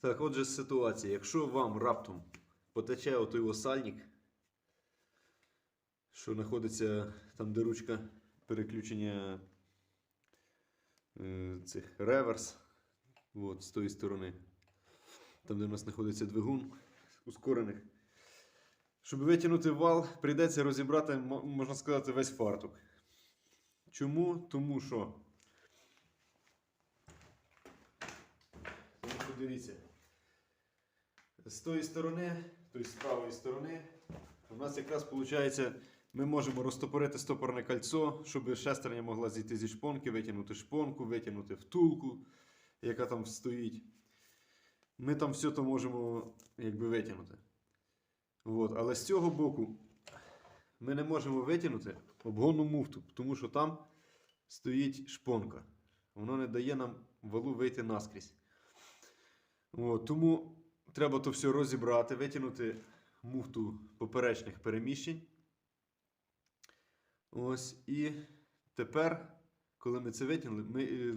Так, отже, ситуація. Якщо вам раптом потече отой осальник, що знаходиться там, де ручка переключення е, цих реверс, от, з тої сторони, там, де у нас знаходиться двигун ускорених. Щоб витягнути вал, прийдеться розібрати, можна сказати, весь фартук. Чому? Тому що. Тому що дивіться. З тої сторони, тобто з правої сторони, у нас якраз виходить, ми можемо розтопорити стопорне кольцо, щоб шестерня могла зійти зі шпонки, витягнути шпонку, витягнути втулку, яка там стоїть. Ми там все то можемо якби витягнути. От. Але з цього боку ми не можемо витягнути обгонну муфту, тому що там стоїть шпонка. Воно не дає нам валу вийти наскрізь. От. Тому треба то все розібрати, витягнути муфту поперечних переміщень. Ось. І тепер, коли ми це витягнули, ми, е,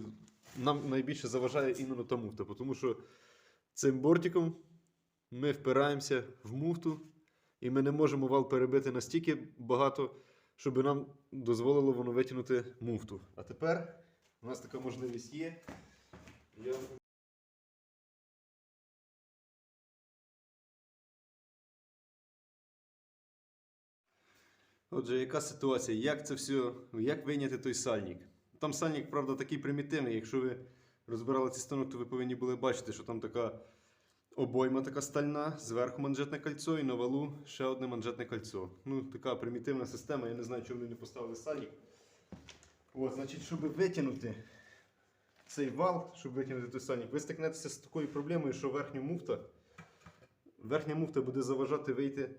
нам найбільше заважає іменно та муфта, тому що цим бортиком ми впираємося в муфту, і ми не можемо вал перебити настільки багато, щоб нам дозволило воно витягнути муфту. А тепер у нас така можливість є. Я... Отже, яка ситуація? Як це все, як вийняти той сальник? Там сальник, правда, такий примітивний. Якщо ви розбирали ці станок, то ви повинні були бачити, що там така обойма така стальна, зверху манжетне кольцо і на валу ще одне манжетне кольцо. Ну, така примітивна система, я не знаю, чому вони не поставили сальник. От, значить, щоб витягнути цей вал, щоб витягнути той сальник, ви стикнетеся з такою проблемою, що верхня муфта, верхня муфта буде заважати вийти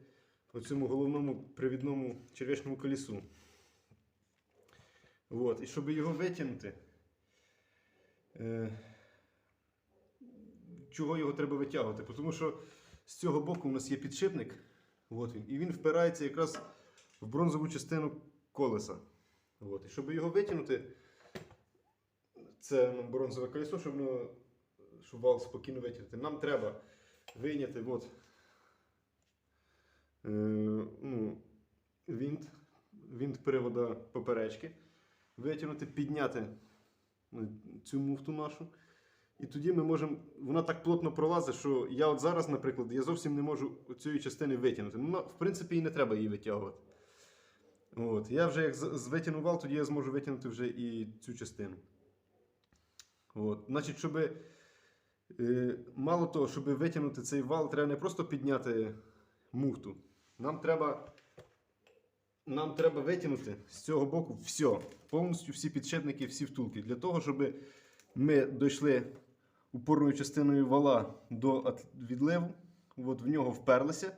оцьому головному привідному черв'ячному колісу. От. І щоб його витягнути, е, чого його треба витягувати? Тому що з цього боку у нас є підшипник, от він, і він впирається якраз в бронзову частину колеса. От. І щоб його витягнути, це ну, бронзове колесо, щоб, воно- щоб вал спокійно витягнути, нам треба вийняти от, ну, винт, винт привода поперечки, витягнути, підняти ну, цю муфту нашу. І тоді ми можемо. Вона так плотно пролазить, що я от зараз, наприклад, я зовсім не можу цієї частини витягнути. Ну, в принципі, і не треба її витягувати. От. Я вже як з- вал, тоді я зможу витягнути вже і цю частину. От. Значить, щоб, е, мало того, щоб витягнути цей вал, треба не просто підняти муфту. Нам треба, нам треба витягнути з цього боку все, повністю всі підшипники, всі втулки. Для того, щоб ми дійшли упорною частиною вала до відливу, от в нього вперлися.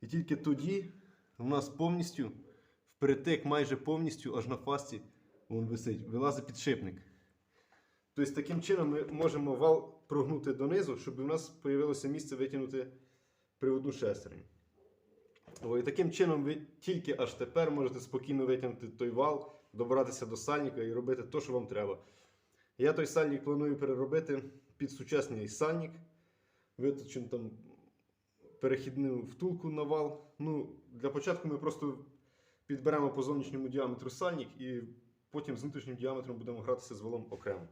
І тільки тоді у нас повністю впритик майже повністю аж на фасті вон висить, вилазить підшипник. Тобто таким чином ми можемо вал прогнути донизу, щоб у нас з'явилося місце витягнути приводну шестерню. І таким чином ви тільки аж тепер можете спокійно витягнути той вал, добратися до сальника і робити те, що вам треба. Я той сальник планую переробити під сучасний сальник. Виточен там перехідну втулку на вал. Ну, для початку ми просто підберемо по зовнішньому діаметру сальник і потім з внутрішнім діаметром будемо гратися з валом окремо.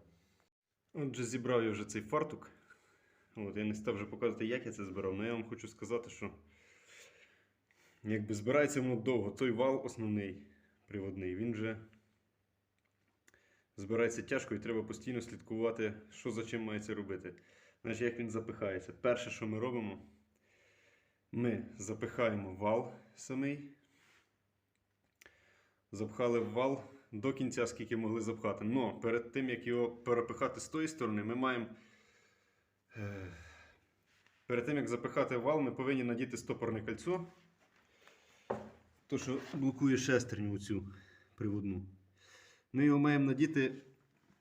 Отже, зібрав я вже цей фартук. От, я не став вже показувати, як я це збирав, але я вам хочу сказати, що якби збирається воно довго. Той вал основний приводний, він вже збирається тяжко і треба постійно слідкувати, що за чим мається робити. Значить, як він запихається. Перше, що ми робимо, ми запихаємо вал самий. Запхали вал до кінця, скільки могли запхати. Но перед тим, як його перепихати з тої сторони, ми маємо. е, Перед тим, як запихати вал, ми повинні надіти стопорне кольцо. То, що блокує шестерню цю приводну. Ми його маємо надіти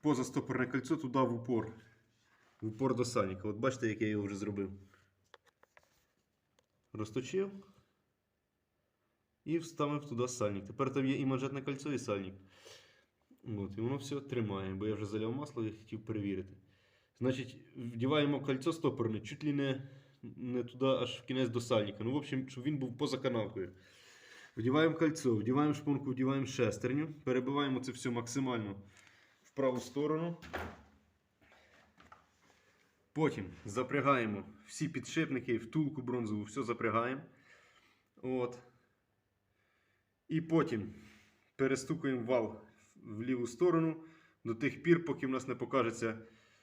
поза стопорне кольцо туди в упор. В упор до сальника. От бачите, як я його вже зробив. Розточив і вставив туди сальник. Тепер там є і манжетне кольцо, і сальник. От, і воно все тримає, бо я вже заляв масло і хотів перевірити. Значить, вдіваємо кольцо стопорне, чуть ли не, не туди, аж в кінець до сальника. Ну, в общем, щоб він був поза канавкою. Вдіваємо кольцо, вдіваємо шпонку, вдіваємо шестерню, перебиваємо це все максимально в праву сторону. Потім запрягаємо всі підшипники, втулку бронзову, все запрягаємо. От. І потім перестукуємо вал в ліву сторону до тих пір, поки в нас не покажеться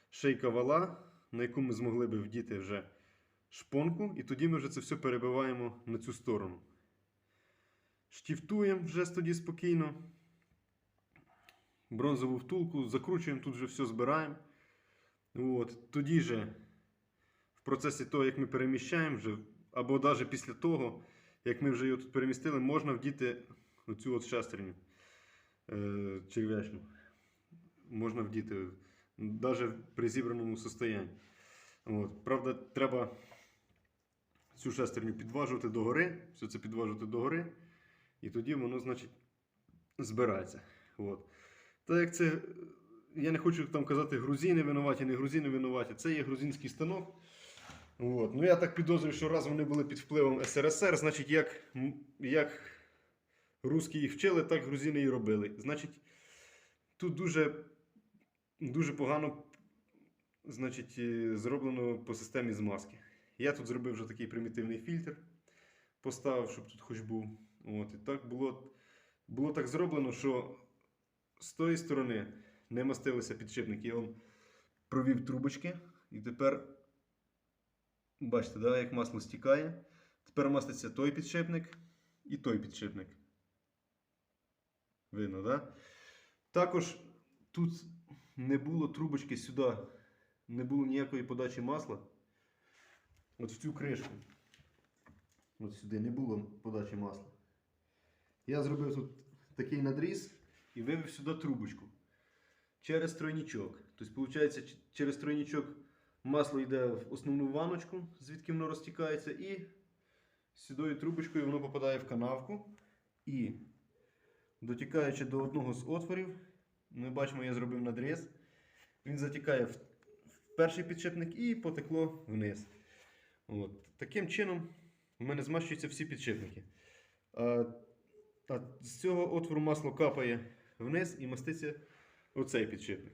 шийка вала, на яку ми змогли би вдіти вже шпонку, і тоді ми вже це все перебиваємо на цю сторону. Штіфтуємо вже тоді спокійно. Бронзову втулку, закручуємо, тут вже все збираємо. От. Тоді же в процесі того, як ми переміщаємо, вже, або навіть після того, як ми вже його тут перемістили, можна вдіти оцю от шестерню е, черв'ячну. Можна вдіти навіть при зібраному состоянні. От. Правда, треба цю шестерню підважувати догори, все це підважувати догори, і тоді воно, значить, збирається. От. Так як це, я не хочу там казати, грузини винуваті, не грузини винуваті. Це є грузинський станок. От. Ну, я так підозрюю, що раз вони були під впливом СРСР, значить, як, як русські їх вчили, так грузини і робили. Значить, тут дуже, дуже погано значить, е, зроблено по системі змазки. Я тут зробив вже такий примітивний фільтр, поставив, щоб тут хоч був. От, і так було, було так зроблено, що з тої сторони не мастилися підшипники. Я вам провів трубочки, і тепер бачите, да, як масло стікає. Тепер маститься той підшипник і той підшипник. Видно, да? Також тут не було трубочки сюди, не було ніякої подачі масла. От в цю кришку. От сюди не було подачі масла. Я зробив тут такий надріз і вивів сюди трубочку через тройнічок. Тобто, виходить, через тройнічок масло йде в основну ваночку, звідки воно розтікається, і сюдою трубочкою воно попадає в канавку. І дотікаючи до одного з отворів, ми бачимо, я зробив надріз. Він затікає в в перший підшипник і потекло вниз. От. Таким чином у мене змащуються всі підшипники. А, з цього отвору масло капає вниз і маститься оцей підшипник.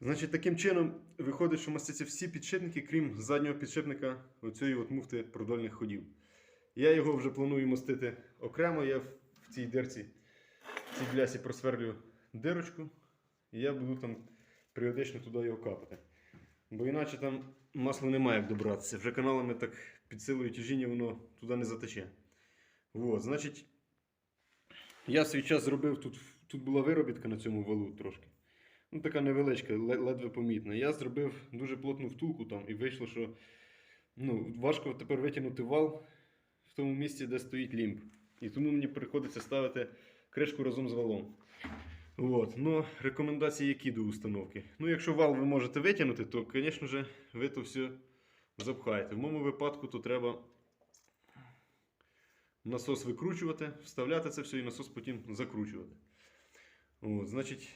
Значить, таким чином виходить, що маститься всі підшипники, крім заднього підшипника оцієї от муфти продольних ходів. Я його вже планую мастити окремо. Я в, в цій дирці, в цій блясі просверлю дирочку, і я буду там періодично туди його капати. Бо іначе там масло немає як добратися. Вже каналами так під силою тяжіння воно туди не затече. От, значить, я свій час зробив тут, тут була виробітка на цьому валу трошки. Ну, така невеличка, ледве помітна. Я зробив дуже плотну втулку там і вийшло, що ну, важко тепер витягнути вал в тому місці, де стоїть лімб. І тому мені приходиться ставити кришку разом з валом. От. Ну, рекомендації які до установки. Ну, якщо вал ви можете витягнути, то, звісно ви то все запхаєте. В моєму випадку то треба насос викручувати, вставляти це все і насос потім закручувати. От, значить,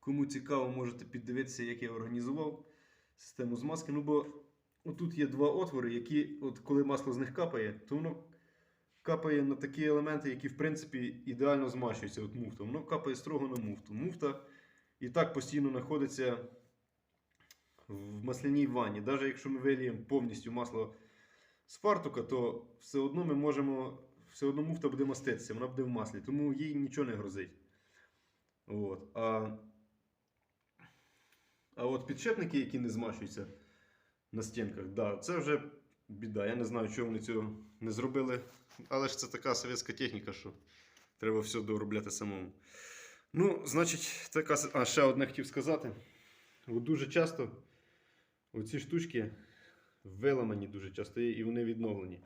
кому цікаво, можете піддивитися, як я організував систему змазки. Ну, бо отут є два отвори, які, от коли масло з них капає, то воно капає на такі елементи, які в принципі ідеально змащуються от муфта. Воно капає строго на муфту. Муфта і так постійно знаходиться в масляній ванні. Навіть якщо ми виліємо повністю масло з фартука, то все одно ми можемо, все одно муфта буде маститися, вона буде в маслі, тому їй нічого не грозить. От. А, а от підшипники, які не змащуються на стінках, да, це вже біда. Я не знаю, чого вони цього не зробили. Але ж це така совєтська техніка, що треба все доробляти самому. Ну, значить, така. А, ще одне хотів сказати. От дуже часто оці штучки виламані дуже часто і вони відновлені.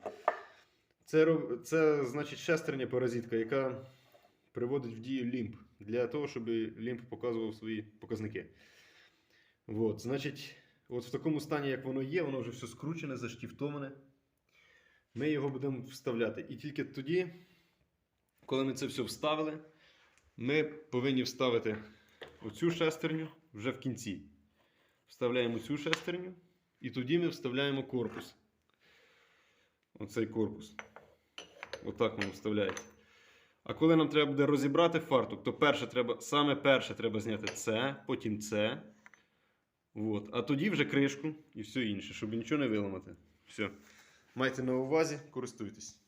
Це, це значить шестерня паразитка, яка приводить в дію лімб для того, щоб лімб показував свої показники. От, значить, от в такому стані, як воно є, воно вже все скручене, заштіфтоване. Ми його будемо вставляти. І тільки тоді, коли ми це все вставили, ми повинні вставити оцю шестерню вже в кінці. Вставляємо цю шестерню, і тоді ми вставляємо корпус. Оцей корпус. Отак воно вставляється. А коли нам треба буде розібрати фартук, то перше треба, саме перше треба зняти це, потім це. От. А тоді вже кришку і все інше, щоб нічого не виламати. Все. Майте на увазі, користуйтесь.